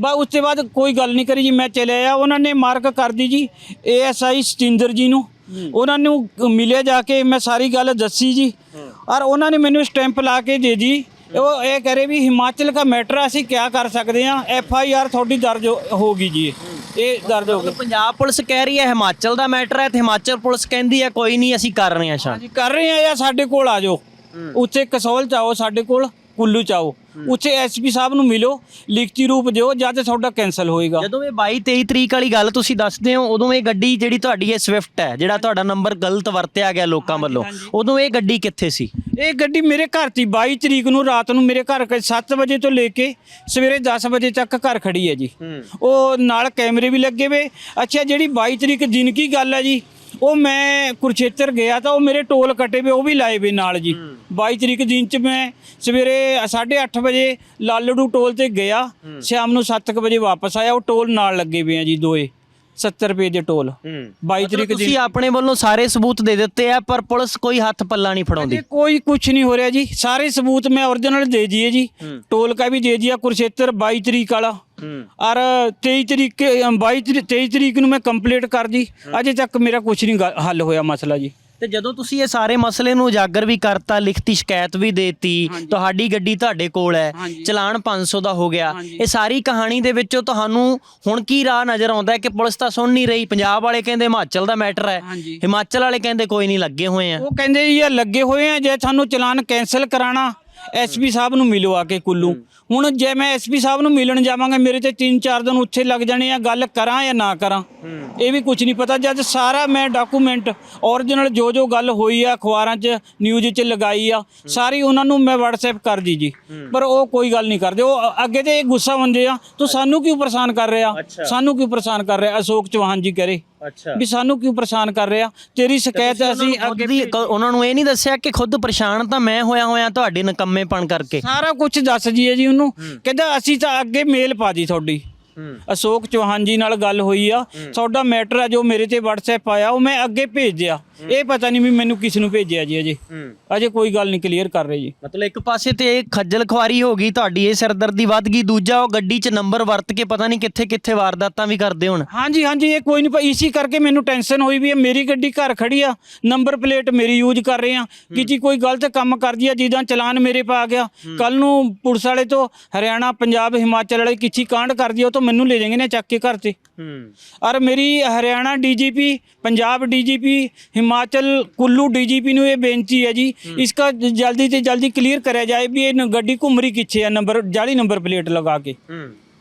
ਬਾ ਉਸ ਤੋਂ ਬਾਅਦ ਕੋਈ ਗੱਲ ਨਹੀਂ ਕਰੀ ਜੀ ਮੈਂ ਚਲੇ ਆਇਆ। ਉਹਨਾਂ ਨੇ ਮਾਰਕ ਕਰ ਦੀ ਜੀ ਏਐਸਆਈ ਸਤਿੰਦਰ ਜੀ ਨੂੰ। ਉਹਨਾਂ ਨੂੰ ਮਿਲਿਆ ਜਾ ਕੇ ਮੈਂ ਸਾਰੀ ਗੱਲ ਦੱਸੀ ਜੀ। ਔਰ ਉਹਨਾਂ ਨੇ ਮੈਨੂੰ ਸਟੈਂਪ ਲਾ ਕੇ ਦੇ ਦੀ ਉਹ ਇਹ ਕਹ ਰਹੇ ਵੀ ਹਿਮਾਚਲ ਦਾ ਮੈਟਰ ਆ, ਅਸੀਂ ਕੀ ਕਰ ਸਕਦੇ ਆ ਐਫ ਆਈ ਆਰ ਤੁਹਾਡੀ ਦਰਜ ਹੋ- ਹੋਗੀ ਜੀ। ਇਹ ਦਰਜ ਹੋ ਗਈ। ਪੰਜਾਬ ਪੁਲਿਸ ਕਹਿ ਰਹੀ ਹੈ ਹਿਮਾਚਲ ਦਾ ਮੈਟਰ ਹੈ ਤੇ ਹਿਮਾਚਲ ਪੁਲਿਸ ਕਹਿੰਦੀ ਹੈ ਕੋਈ ਨਹੀਂ ਅਸੀਂ ਕਰ ਰਹੇ ਹਾਂ ਸ਼ਾਨ ਹਾਂਜੀ ਕਰ ਰਹੇ ਆ ਜਾਂ ਸਾਡੇ ਕੋਲ ਆ ਜਾਓ। ਉੱਥੇ ਕਸੌਲ ਚ ਆਓ ਸਾਡੇ ਕੋਲ ਕੁੱਲੂ ਚ ਆਓ। ਉੱਥੇ ਐਸਪੀ ਸਾਹਿਬ ਨੂੰ ਮਿਲੋ ਲਿਖਤੀ ਰੂਪ ਦਿਓ ਜਦ ਤੁਹਾਡਾ ਕੈਨਸਲ ਹੋਏਗਾ। ਜਦੋਂ ਇਹ 22 23 ਤਰੀਕ ਵਾਲੀ ਗੱਲ ਤੁਸੀਂ ਦੱਸਦੇ ਹੋ ਉਦੋਂ ਇਹ ਗੱਡੀ ਜਿਹੜੀ ਤੁਹਾਡੀ ਇਹ ਸਵਿਫਟ ਹੈ ਜਿਹੜਾ ਤੁਹਾਡਾ ਨੰਬਰ ਗਲਤ ਵਰਤਿਆ ਗਿਆ ਲੋਕਾਂ ਵੱਲੋਂ ਉਦੋਂ ਇਹ ਗੱਡੀ ਕਿੱਥੇ ਸੀ? ਇਹ ਗੱਡੀ ਮੇਰੇ ਘਰ ਤੀ 22 ਤਰੀਕ ਨੂੰ ਰਾਤ ਨੂੰ ਮੇਰੇ ਘਰ 7 ਵਜੇ ਤੋਂ ਲੈ ਕੇ ਸਵੇਰੇ 10 ਵਜੇ ਤੱਕ ਘਰ ਖੜੀ ਹੈ ਜੀ। ਉਹ ਨਾਲ ਕੈਮਰੇ ਵੀ ਲੱਗੇ ਵੇ। ਅੱਛਾ ਜਿਹੜੀ 22 ਤਰੀਕ ਦਿਨ ਕੀ ਗੱਲ ਹੈ ਜੀ? ਉਹ ਮੈਂ ਕੁਰਚੇਤਰ ਗਿਆ ਤਾਂ ਉਹ ਮੇਰੇ ਟੋਲ ਕੱਟੇ ਪਏ ਉਹ ਵੀ ਲਾਏ ਪਏ ਨਾਲ ਜੀ। 22 ਤਰੀਕ ਦਿਨ ਚ ਮੈਂ ਸਵੇਰੇ 8:30 ਵਜੇ ਲਾਲੜੂ ਟੋਲ ਤੇ ਗਿਆ। ਸ਼ਾਮ ਨੂੰ 7:00 ਵਜੇ ਵਾਪਸ ਆਇਆ ਉਹ ਟੋਲ ਨਾਲ ਲੱਗੇ ਪਏ ਆ ਜੀ ਦੋਏ 70 ਰੁਪਏ ਦੇ ਟੋਲ। 22 ਤਰੀਕ ਦੀ ਤੁਸੀਂ ਆਪਣੇ ਵੱਲੋਂ ਸਾਰੇ ਸਬੂਤ ਦੇ ਦਿੱਤੇ ਆ ਪਰ ਪੁਲਿਸ ਕੋਈ ਹੱਥ ਪੱਲਾ ਨਹੀਂ ਫੜਾਉਂਦੀ। ਕੋਈ ਕੁਝ ਨਹੀਂ ਹੋ ਰਿਹਾ ਜੀ। ਸਾਰੇ ਸਬੂਤ ਮੈਂ origignal ਦੇ ਦਈਏ ਜੀ। ਟੋਲ ਕਾ ਵੀ ਦੇ ਦਈਆ ਕੁਰਸ਼ੇਤਰ 22 ਤਰੀਕ ਵਾਲਾ। ਔਰ 23 ਤਰੀਕ ਕੇ 22 ਤਰੀ- 23 ਤਰੀਕ ਨੂੰ ਮੈਂ ਕੰਪਲੀਟ ਕਰ ਦੀ। ਅਜੇ ਤੱਕ ਮੇਰਾ ਕੁਝ ਨਹੀਂ ਗ- ਹੱਲ ਹੋਇਆ ਮਸਲਾ ਜੀ। ਤੇ ਜਦੋਂ ਤੁਸੀਂ ਇਹ ਸਾਰੇ ਮਸਲੇ ਨੂੰ ਉਜਾਗਰ ਵੀ ਕਰਤਾ ਲਿਖਤੀ ਸ਼ਿਕਾਇਤ ਵੀ ਦੇਤੀ ਤੁਹਾਡੀ ਗੱਡੀ ਤੁਹਾਡੇ ਕੋਲ ਹੈ ਹਾਂਜੀ। ਚਲਾਨ 500 ਦਾ ਹੋ ਗਿਆ। ਇਹ ਸਾਰੀ ਕਹਾਣੀ ਦੇ ਵਿੱਚੋਂ ਤੁਹਾਨੂੰ ਹੁਣ ਕੀ ਰਾਹ ਨਜ਼ਰ ਆਉਂਦਾ ਹੈ ਕਿ ਪੁਲਿਸ ਤਾਂ ਸੁਣ ਨਹੀਂ ਰਹੀ? ਪੰਜਾਬ ਵਾਲੇ ਕਹਿੰਦੇ ਹਿਮਾਚਲ ਦਾ ਮੈਟਰ ਹੈ। ਹਾਂਜੀ। ਹਿਮਾਚਲ ਵਾਲੇ ਕਹਿੰਦੇ ਕੋਈ ਨਹੀਂ ਲੱਗੇ ਹੋਏ ਆ। ਉਹ ਕਹਿੰਦੇ ਜੀ ਇਹ ਲੱਗੇ ਹੋਏ ਆ ਜੇ ਤੁਹਾਨੂੰ ਚਲਾਨ ਕੈਨਸਲ ਕਰਾਣਾ ਐਸਪੀ ਸਾਹਿਬ ਨੂੰ ਮਿਲੋ ਆ ਕੇ ਕੁੱਲੂ। ਹੁਣ ਜੇ ਮੈਂ ਐਸਪੀ ਸਾਹਿਬ ਨੂੰ ਮਿਲਣ ਜਾਵਾਂਗਾ ਮੇਰੇ ਤੇ 3-4 ਦਿਨ ਉੱਥੇ ਲੱਗ ਜਾਣੇ ਆ ਗੱਲ ਕਰਾਂ ਜਾਂ ਨਾ ਕਰਾਂ? ਇਹ ਵੀ ਕੁਝ ਨਹੀਂ ਪਤਾ। ਜਦ ਸਾਰਾ ਮੈਂ ਡਾਕੂਮੈਂਟ origignal ਜੋ ਜੋ ਗੱਲ ਹੋਈ ਆ ਅਖਬਾਰਾਂ 'ਚ ਨਿਊਜ਼ 'ਚ ਲਗਾਈ ਆ ਸਾਰੀ ਉਹਨਾਂ ਨੂੰ ਮੈਂ WhatsApp ਕਰ ਦੀ ਜੀ। ਪਰ ਉਹ ਕੋਈ ਗੱਲ ਨਹੀਂ ਕਰਦੇ। ਉਹ ਅੱਗੇ ਤੇ ਇਹ ਗੁੱਸਾ ਹੁੰਦੇ ਆ ਤੂੰ ਸਾਨੂੰ ਕਿਉਂ ਪਰੇਸ਼ਾਨ ਕਰ ਰਿਹਾ? ਸਾਨੂੰ ਕਿਉਂ ਪਰੇਸ਼ਾਨ ਕਰ ਰਿਹਾ? ਅਸ਼ੋਕ ਚੌਹਾਨ ਜੀ ਕਰੇ ਅੱਛਾ। ਵੀ ਸਾਨੂੰ ਕਿਉਂ ਪਰੇਸ਼ਾਨ ਕਰ ਰਿਹਾ? ਤੇਰੀ ਸ਼ਿਕਾਇਤ ਅਸੀਂ ਅੱਗੇ ਦੀ ਉਹਨਾਂ ਨੂੰ ਇਹ ਨਹੀਂ ਦੱਸਿਆ ਕਿ ਖੁਦ ਪਰੇਸ਼ਾਨ ਤਾਂ ਮੈਂ ਹੋਇਆ ਹੋਇਆ ਤੁਹਾਡੇ ਨਕੰਮੇਪਣ ਕਰਕੇ? ਸਾਰਾ ਕੁਝ ਦੱਸ ਜੀਏ ਜੀ। ਉਹਨੂੰ ਕਹਿੰਦਾ ਅਸੀਂ ਤਾਂ ਅੱਗੇ ਮੇਲ ਪਾ ਦੀ ਤੁਹਾਡੀ। ਅਸ਼ੋਕ ਚੌਹਾਨ ਜੀ ਨਾਲ ਗੱਲ ਹੋਈ ਆ। ਤੁਹਾਡਾ ਮੈਟਰ ਆ ਜੋ ਮੇਰੇ ਤੇ WhatsApp ਆਇਆ ਉਹ ਮੈਂ ਅੱਗੇ ਭੇਜ ਦਿਆ ਇਹ ਪਤਾ ਨਹੀਂ ਵੀ ਮੈਨੂੰ ਕਿਸ ਨੂੰ ਭੇਜਿਆ ਜੀ ਅਜੇ। ਅਜੇ ਕੋਈ ਗੱਲ ਨਹੀਂ ਕਲੀਅਰ ਕਰ ਰਹੇ ਜੀ। ਮਤਲਬ ਇੱਕ ਪਾਸੇ ਤੇ ਇਹ ਖੱਜਲ ਖੁਆਰੀ ਹੋ ਗਈ ਤੁਹਾਡੀ ਇਹ ਸਿਰਦਰਦੀ ਵੱਧ ਗਈ ਦੂਜਾ ਉਹ ਗੱਡੀ 'ਚ ਨੰਬਰ ਵਰਤ ਕੇ ਪਤਾ ਨਹੀਂ ਕਿੱਥੇ ਕਿੱਥੇ ਵਾਰਦਾਤਾਂ ਵੀ ਕਰਦੇ ਹੁਣ। ਹਾਂਜੀ ਹਾਂਜੀ ਇਹ ਕੋਈ ਨਹੀਂ ਇਸੀ ਕਰਕੇ ਮੈਨੂੰ ਟੈਨਸ਼ਨ ਹੋਈ ਵੀ ਇਹ ਮੇਰੀ ਗੱਡੀ ਘਰ ਖੜੀ ਆ ਨੰਬਰ ਪਲੇਟ ਮੇਰੀ ਯੂਜ਼ ਕਰ ਰਹੇ ਆ। ਕਿਤੇ ਕੋਈ ਗਲਤ ਕੰਮ ਕਰਦੀ ਆ ਜਿੱਦਾਂ ਚਲਾਨ ਮੇਰੇ ਪਾ ਗਿਆ। ਕੱਲ ਨੂੰ ਪੁਲਿਸ ਵਾਲੇ ਤੋਂ ਹਰਿਆਣਾ ਪੰਜਾਬ ਹਿਮਾਚਲ ਵਾਲੇ ਕਿਛੀ ਕਾਂਡ ਕਰਦੀ ਆ ਉਹ ਤੋਂ ਮੈਨੂੰ ਲੈ ਜਾਣਗੇ ਨੇ ਚੱਕ ਕੇ ਘਰ ਤੇ ਔਰ ਮੇਰੀ Haryana DGP Punjab DGP Himachal Kullu DGP ਨੂੰ ਇਹ ਬੇਨਤੀ ਹੈ ਜੀ ਇਸਕਾ ਜਲਦੀ ਤੇ ਜਲਦੀ ਕਲੀਅਰ ਕਰਿਆ ਜਾਏ ਵੀ ਇਹ ਗੱਡੀ ਘੁੰਮ ਰਹੀ ਕਿੱਥੇ ਆ ਨੰਬਰ ਜਾਲੀ ਨੰਬਰ ਪਲੇਟ ਲਗਾ ਕੇ।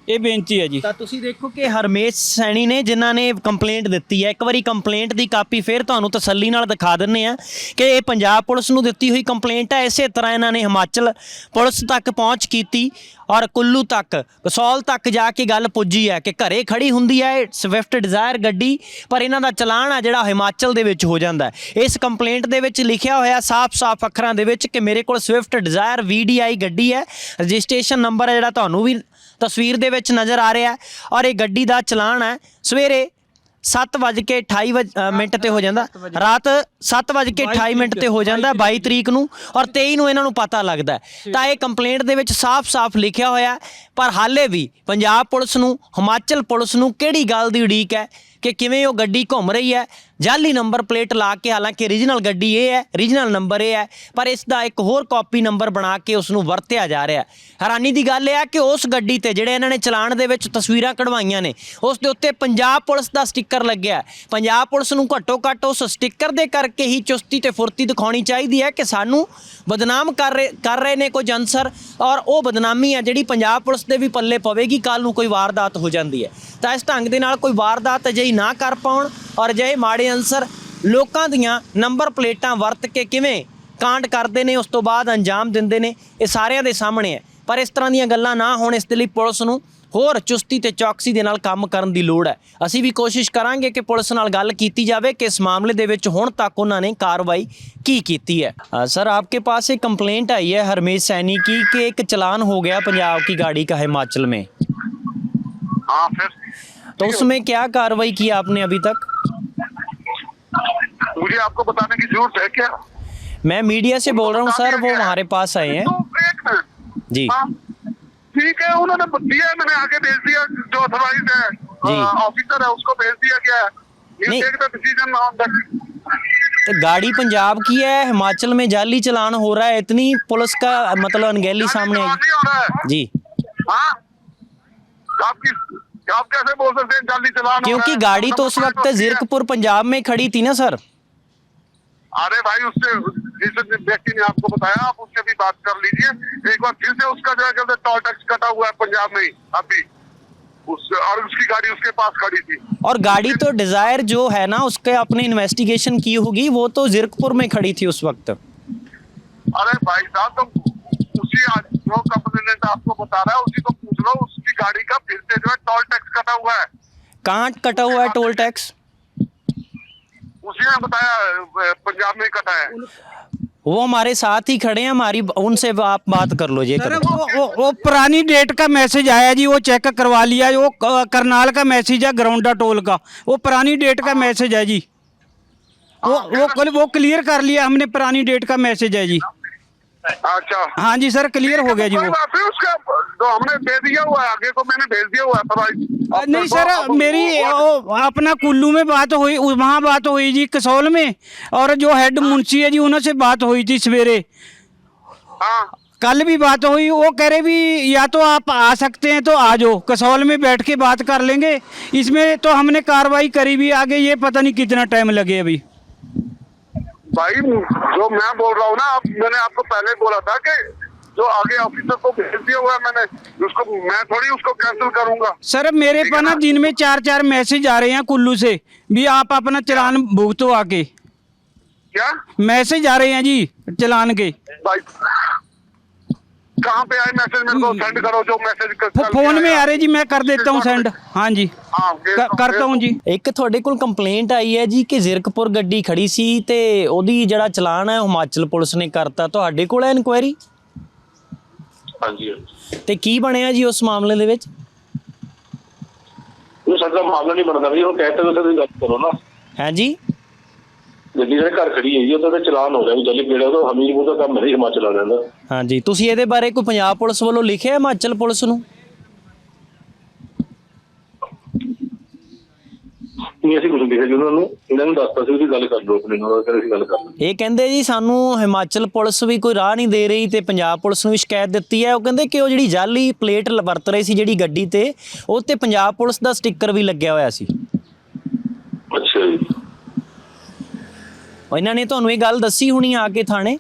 ਇਹ ਬੇਨਤੀ ਹੈ ਜੀ। ਤਾਂ ਤੁਸੀਂ ਦੇਖੋ ਕਿ ਹਰਮੇਸ਼ ਸੈਣੀ ਨੇ ਜਿਨ੍ਹਾਂ ਨੇ ਕੰਪਲੇਂਟ ਦਿੱਤੀ ਹੈ, ਇੱਕ ਵਾਰੀ ਕੰਪਲੇਂਟ ਦੀ ਕਾਪੀ ਫਿਰ ਤੁਹਾਨੂੰ ਤਸੱਲੀ ਨਾਲ ਦਿਖਾ ਦਿੰਨੇ ਆ ਕਿ ਇਹ ਪੰਜਾਬ ਪੁਲਿਸ ਨੂੰ ਦਿੱਤੀ ਹੋਈ ਕੰਪਲੇਂਟ ਹੈ। ਇਸੇ ਤਰ੍ਹਾਂ ਇਹਨਾਂ ਨੇ ਹਿਮਾਚਲ ਪੁਲਿਸ ਤੱਕ ਪਹੁੰਚ ਕੀਤੀ ਔਰ ਕੁੱਲੂ ਤੱਕ, ਕਸੌਲ ਤੱਕ ਜਾ ਕੇ ਗੱਲ ਪੁੱਜੀ ਹੈ ਕਿ ਘਰੇ ਖੜੀ ਹੁੰਦੀ ਹੈ ਸਵਿਫਟ ਡਿਜ਼ਾਇਰ ਗੱਡੀ, ਪਰ ਇਹਨਾਂ ਦਾ ਚਲਾਨ ਆ ਜਿਹੜਾ ਹਿਮਾਚਲ ਦੇ ਵਿੱਚ ਹੋ ਜਾਂਦਾ ਇਸ ਕੰਪਲੇਂਟ ਦੇ ਵਿੱਚ ਲਿਖਿਆ ਹੋਇਆ ਸਾਫ਼-ਸਾਫ਼ ਅੱਖਰਾਂ ਦੇ ਵਿੱਚ ਕਿ ਮੇਰੇ ਕੋਲ ਸਵਿਫਟ ਡਿਜ਼ਾਇਰ VDI ਗੱਡੀ ਹੈ। ਰਜਿਸਟ੍ਰੇਸ਼ਨ ਨੰਬਰ ਹੈ ਜਿਹੜਾ ਤੁਹਾਨੂੰ ਵੀ ਤਸਵੀਰ ਦੇ ਵਿੱਚ ਨਜ਼ਰ ਆ ਰਿਹਾ ਔਰ ਇਹ ਗੱਡੀ ਦਾ ਚਲਾਨ ਹੈ। ਸਵੇਰੇ 7:28 ਵਜ- ਅ, ਮਿੰਟ ਤੇ ਹੋ ਜਾਂਦਾ। ਰਾਤ 7:28 ਮਿੰਟ ਤੇ ਹੋ ਜਾਂਦਾ 22 ਤਰੀਕ ਨੂੰ ਔਰ 23 ਨੂੰ ਇਹਨਾਂ ਨੂੰ ਪਤਾ ਲੱਗਦਾ। ਤਾਂ ਇਹ ਕੰਪਲੇਂਟ ਦੇ ਵਿੱਚ ਸਾਫ਼-ਸਾਫ਼ ਲਿਖਿਆ ਹੋਇਆ ਪਰ ਹਾਲੇ ਵੀ ਪੰਜਾਬ ਪੁਲਿਸ ਨੂੰ ਹਿਮਾਚਲ ਪੁਲਿਸ ਨੂੰ ਕਿਹੜੀ ਗੱਲ ਦੀ ਉਡੀਕ ਹੈ ਕਿ ਕਿਵੇਂ ਉਹ ਗੱਡੀ ਘੁੰਮ ਰਹੀ ਹੈ? ਜਾਲੀ ਨੰਬਰ ਪਲੇਟ ਲਾ ਕੇ, ਹਾਲਾਂਕਿ ਰੀਜਨਲ ਗੱਡੀ ਇਹ ਹੈ ਰੀਜਨਲ ਨੰਬਰ ਇਹ ਹੈ, ਪਰ ਇਸ ਦਾ ਇੱਕ ਹੋਰ ਕਾਪੀ ਨੰਬਰ ਬਣਾ ਕੇ ਉਸ ਨੂੰ ਵਰਤਿਆ ਜਾ ਰਿਹਾ ਹੈਰਾਨੀ ਦੀ ਗੱਲ ਇਹ ਹੈ ਕਿ ਉਸ ਗੱਡੀ ਤੇ ਜਿਹੜੇ ਇਹਨਾਂ ਨੇ ਚਲਾਨ ਦੇ ਵਿੱਚ ਤਸਵੀਰਾਂ ਕਢਵਾਈਆਂ ਨੇ, ਉਸ ਦੇ ਉੱਤੇ ਪੰਜਾਬ ਪੁਲਿਸ ਦਾ ਸਟicker ਲੱਗਿਆ ਪੰਜਾਬ ਪੁਲਿਸ ਨੂੰ ਘੱਟੋ ਘੱਟ ਉਸ ਸਟicker ਦੇ ਕਰਕੇ ਹੀ ਚੁਸਤੀ ਤੇ ਫੁਰਤੀ ਦਿਖਾਉਣੀ ਚਾਹੀਦੀ ਹੈ ਕਿ ਸਾਨੂੰ ਬਦਨਾਮ ਕਰ ਰਹੇ ਕਰ ਰਹੇ ਨੇ ਕੁਝ ਅਨਸਰ, ਔਰ ਉਹ ਬਦਨਾਮੀ ਹੈ ਜਿਹੜੀ ਪੰਜਾਬ ਪੁਲਿਸ ਦੇ ਵੀ ਪੱਲੇ ਪਵੇਗੀ ਕੱਲ ਨੂੰ ਕੋਈ ਵਾਰਦਾਤ ਹੋ ਜਾਂਦੀ ਹੈ। ਤਾਂ ਇਸ ਢੰਗ ਦੇ ਨਾਲ ਕੋਈ ਵਾਰਦਾਤ ਅਜਿਹੀ ਨਾ ਕਰ ਪਾਉਣ, ਔਰ ਅਜਿਹੇ ਮਾੜੇ ਅਨਸਰ ਲੋਕਾਂ ਦੀਆਂ ਨੰਬਰ ਪਲੇਟਾਂ ਵਰਤ ਕੇ ਕਿਵੇਂ ਕਾਂਡ ਕਰਦੇ ਨੇ ਉਸ ਤੋਂ ਬਾਅਦ ਅੰਜਾਮ ਦਿੰਦੇ ਨੇ ਇਹ ਸਾਰਿਆਂ ਦੇ ਸਾਹਮਣੇ ਹੈ ਪਰ ਇਸ ਤਰ੍ਹਾਂ ਦੀਆਂ ਗੱਲਾਂ ਨਾ ਹੋਣ ਇਸ ਦੇ ਲਈ ਪੁਲਿਸ ਨੂੰ ਹੋਰ ਚੁਸਤੀ ਤੇ ਚੌਕਸੀ ਦੇ ਨਾਲ ਕੰਮ ਕਰਨ ਦੀ ਲੋੜ ਹੈ ਅਸੀਂ ਵੀ ਕੋਸ਼ਿਸ਼ ਕਰਾਂਗੇ ਕਿ ਪੁਲਿਸ ਨਾਲ ਗੱਲ ਕੀਤੀ ਜਾਵੇ ਕਿ ਇਸ ਮਾਮਲੇ ਦੇ ਵਿੱਚ ਹੁਣ ਤੱਕ ਉਹਨਾਂ ਨੇ ਕਾਰਵਾਈ ਕੀ ਕੀਤੀ ਹੈ ਅ, ਸਰ आपके पास एक कंप्लेंट आई है हरमेश सैनी की कि एक चलान हो गया पंजाब की गाड़ी का हिमाचल में हाँ फिर तो उसमें क्या कार्रवाई की आपने अभी तक मुझे आपको बताने की ज़रूरत है क्या? मैं मीडिया से बोल रहा हूँ सर वो हमारे पास आए हैं। तो जी। हाँ, ठीक है उन्होंने दिया मैंने आगे भेज दिया जो अथोराइज है ऑफिसर है उसको भेज दिया गया है। तो गाड़ी पंजाब की है हिमाचल में जाली चलान हो रहा है इतनी पुलिस का मतलब अनगैली सामने आई। जी। हाँ आप कैसे बोल सकते हैं जाली चलान क्योंकि गाड़ी तो उस वक्त होती है। जीरकपुर पंजाब में खड़ी थी ना सर। अरे भाई उससे जिस व्यक्ति ने आपको बताया आप उससे भी बात कर लीजिए। एक बार फिर से उसका जो है कहते टोल टैक्स कटा हुआ है पंजाब में अभी। उस और उसकी गाड़ी उसके पास खड़ी थी। और गाड़ी तो डिज़ायर जो है ना उसके अपने इन्वेस्टिगेशन की होगी वो तो जीरकपुर में खड़ी थी उस वक्त। अरे भाई साहब तो उसी जो कंपनी आपको बता रहा है उसी को पूछ लो उसकी गाड़ी का फिर से जो है टोल टैक्स कटा हुआ है। कहाँ कटा हुआ है टोल टैक्स? उसी ने बताया अ, पंजाब में ही कटा है वो हमारे साथ ही खड़े हैं हमारी उनसे आप बात कर लो ये सर करो वो, वो, वो पुरानी डेट का मैसेज आया जी वो चेक करवा लिया वो क- करनाल का मैसेज है ग्राउंडा टोल का वो पुरानी डेट का मैसेज है जी वो वो कल- वो क्लियर कर लिया हमने पुरानी डेट का मैसेज है जी अच्छा। हाँ जी सर क्लियर हो गया जी कोई वो बात उसका तो हमने दे दिया हुआ है आगे को मैंने भेज दिया हुआ है नहीं सर मेरी वो अपना कुल्लू में बात हुई वहाँ बात हुई जी कसौल में और जो हेड मुंशी है जी उन्होंने बात हुई थी सवेरे। हाँ। कल भी बात हुई वो कह रहे भी या तो आप आ सकते हैं तो आ जाओ कसौल में बैठ के बात कर लेंगे। इसमें तो हमने कार्रवाई करी भी आगे ये पता नहीं कितना टाइम लगे अभी। भाई जो मैं बोल रहा हूँ ना आप मैंने आपको पहले बोला था कि जो आगे ऑफिसर को भेज दिया हुआ है मैंने उसको मैं थोड़ी उसको कैंसिल करूंगा सर मेरे ठीक पास है ना ना? दिन में चार चार मैसेज आ रहे हैं कुल्लू से भी आप अपना चलान भुगतो आके क्या मैसेज आ रहे हैं जी चलान के भाई कहाँ पे आए मैसेज मेरे को सेंड करो जो मैसेज फो- फोन में आ रहे जी मैं कर देता हूँ सेंड हाँ जी हाँ भेज क- दो, करता भेज हूँ दो। जी ਇੱਕ ਤੁਹਾਡੇ ਕੋਲ ਕੰਪਲੇਂਟ ਆਈ ਹੈ ਜੀ ਕਿ ਜ਼ਿਰਕਪੁਰ ਗੱਡੀ ਖੜੀ ਸੀ ਤੇ ਉਹਦੀ ਜਿਹੜਾ ਚਲਾਨ ਹੈ ਉਹ ਹਿਮਾਚਲ ਪੁਲਿਸ ਨੇ ਕਰਤਾ ਤੁਹਾਡੇ ਕੋਲ ਹੈ ਇਨਕੁਆਇਰੀ ਹਾਂਜੀ ਹਾਂਜੀ। ਤੇ ਕੀ ਬਣਿਆ ਜੀ ਉਸ ਮਾਮਲੇ ਦੇ ਵਿੱਚ ਉਹ ਸਾਡਾ ਮਾਮਲਾ ਨਹੀਂ ਬਣਦਾ ਵੀ ਉਹ ਕਹਿੰਦੇ ਉਹ ਤੁਸੀਂ ਗੱਲ ਕਰੋ ਨਾ ਹਾਂਜੀ ਗੱਡੀ ਜਿਹੜੇ ਘਰ ਖੜੀ ਹੈ ਜੀ ਉਹਦਾ ਤਾਂ ਚਲਾਨ ਹੋ ਰਿਹਾ ਵੀ ਜਲੀ ਪੇੜਾ ਉਹ ਹਮੀਰਪੁਰ ਦਾ ਕੰਮ ਨਹੀਂ ਹਿਮਾਚਲ ਵਾਲਿਆਂ ਦਾ। ਹਾਂਜੀ ਤੁਸੀਂ ਇਹਦੇ ਬਾਰੇ ਕੋਈ ਪੰਜਾਬ ਪੁਲਿਸ ਵੱਲੋਂ ਲਿਖਿਆ ਹਿਮਾਚਲ ਪੁਲਿਸ ਨੂੰ? ਨਹੀਂ ਅਸੀਂ ਕੁਝ ਲਿਖਿਆ ਜੀ ਉਹਨਾਂ ਨੂੰ। ਇਹਨਾਂ ਨੂੰ ਦੱਸਤਾ ਸੀ ਉਹਦੀ ਗੱਲ ਕਰ ਲਓ ਆਪਣੇ ਨਾਲ ਕਹਿੰਦੇ ਅਸੀਂ ਗੱਲ ਕਰ ਲਾਂਗੇ। ਇਹ ਕਹਿੰਦੇ ਜੀ ਸਾਨੂੰ ਹਿਮਾਚਲ ਪੁਲਿਸ ਵੀ ਕੋਈ ਰਾਹ ਨਹੀਂ ਦੇ ਰਹੀ ਤੇ ਪੰਜਾਬ ਪੁਲਿਸ ਨੂੰ ਵੀ ਸ਼ਿਕਾਇਤ ਦਿੱਤੀ ਹੈ। ਉਹ ਕਹਿੰਦੇ ਕਿ ਉਹ ਜਿਹੜੀ ਜਾਲੀ ਪਲੇਟ ਲ- ਵਰਤ ਰਹੇ ਸੀ ਜਿਹੜੀ ਗੱਡੀ ਤੇ ਉਹ ਤੇ ਪੰਜਾਬ ਪੁਲਿਸ ਦਾ ਸਟicker ਵੀ ਲੱਗਿਆ ਹੋਇਆ ਸੀ। ਅੱਛਾ ਜੀ। ਇਹਨਾਂ ਨੇ ਤੁਹਾਨੂੰ ਇਹ ਗੱਲ ਦੱਸੀ ਹੋਣੀ ਆ ਕੇ ਥਾਣੇ?